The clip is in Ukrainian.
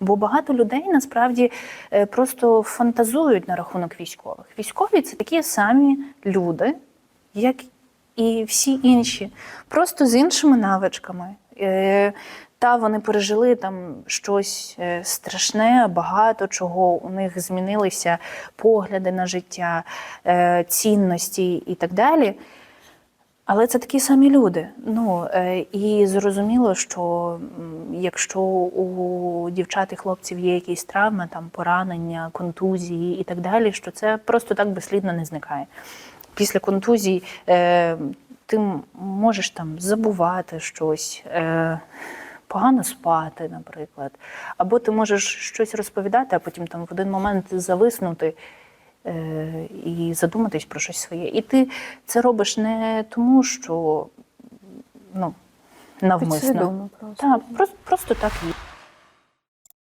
Бо багато людей насправді е, просто фантазують на рахунок військових. Військові це такі самі люди, як і всі інші, просто з іншими навичками. Е, Та вони пережили там щось е, страшне, багато чого. У них змінилися погляди на життя, цінності і так далі. Але це такі самі люди. Ну е, і зрозуміло, що якщо у дівчат і хлопців є якісь травми, там поранення, контузії і так далі, що це просто так безслідно не зникає. Після контузій е, ти можеш там забувати щось. Е, Погано спати, наприклад, або ти можеш щось розповідати, а потім там в один момент зависнути і задуматись про щось своє. І ти це робиш не тому, що ну, навмисно. Просто. Так, просто, просто так є.